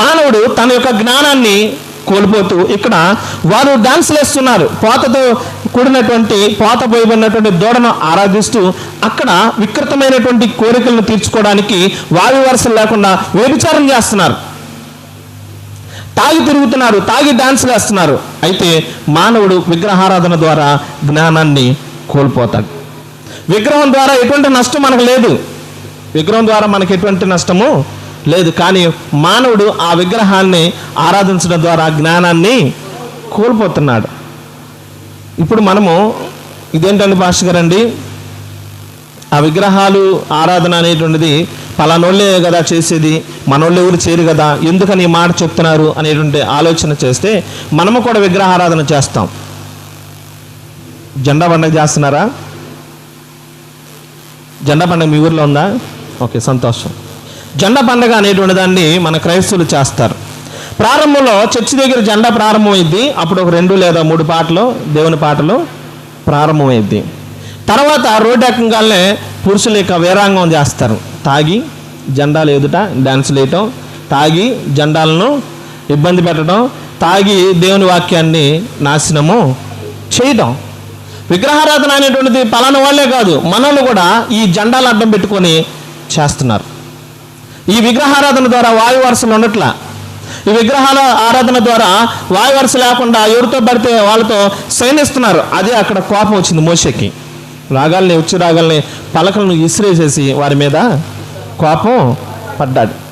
మానవుడు తన యొక్క జ్ఞానాన్ని కోల్పోతూ ఇక్కడ వారు డాన్సులు వేస్తున్నారు. పోతతో కూడినటువంటి పోత పోయబడినటువంటి దూడను ఆరాధిస్తూ అక్కడ వికృతమైనటువంటి కోరికలను తీర్చుకోవడానికి వాయు వరుసలు లేకుండా వ్యభిచారం చేస్తున్నారు. తాగి తిరుగుతున్నారు తాగి డాన్స్ వేస్తున్నారు. అయితే మానవుడు విగ్రహారాధన ద్వారా జ్ఞానాన్ని కోల్పోతాడు. విగ్రహం ద్వారా ఎటువంటి నష్టం మనకు లేదు. విగ్రహం ద్వారా మనకి ఎటువంటి నష్టము లేదు కానీ మానవుడు ఆ విగ్రహాన్ని ఆరాధించడం ద్వారా జ్ఞానాన్ని కోల్పోతున్నాడు. ఇప్పుడు మనము ఇదేంటండి భాష గారండి? ఆ విగ్రహాలు ఆరాధన అనేటువంటిది పలానోళ్ళే కదా చేసేది మనోళ్ళు ఎవరు చేయరు కదా ఎందుకని ఈ మాట చెప్తున్నారు అనేటువంటి ఆలోచన చేస్తే మనము కూడా విగ్రహారాధన చేస్తాం. జెండా పండుగ చేస్తున్నారా? జెండా పండుగ మీ ఊర్లో ఉందా? ఓకే సంతోషం. జెండా పండగ అనేటువంటి దాన్ని మన క్రైస్తవులు చేస్తారు. ప్రారంభంలో చర్చి దగ్గర జెండా ప్రారంభమైద్ది. అప్పుడు ఒక రెండు లేదా మూడు పాటలు దేవుని పాటలు ప్రారంభమైద్ది. తర్వాత రోడ్డు ఎక్కగానే పురుషుల యొక్క వీరాంగం చేస్తారు. తాగి జెండాలు ఎదుట డ్యాన్సులు వేయటం తాగి జెండాలను ఇబ్బంది పెట్టడం తాగి దేవుని వాక్యాన్ని నాశనము చేయటం. విగ్రహారాధన అనేటువంటిది పలానా వాళ్ళే కాదు మనల్ని కూడా ఈ జెండాలు అడ్డం పెట్టుకొని చేస్తున్నారు. ఈ విగ్రహారాధన ద్వారా వాయు వరుసలు ఉండట్లా. ఈ విగ్రహాల ఆరాధన ద్వారా వాయు వరుస లేకుండా ఎవరితో పడితే వాళ్ళతో శయనిస్తున్నారు. అదే అక్కడ కోపం వచ్చింది మోషకి. రాగాల్ని వచ్చి రాగాల్ని పలకలను ఇసిరేసేసి వారి మీద కోపం పడ్డాడు.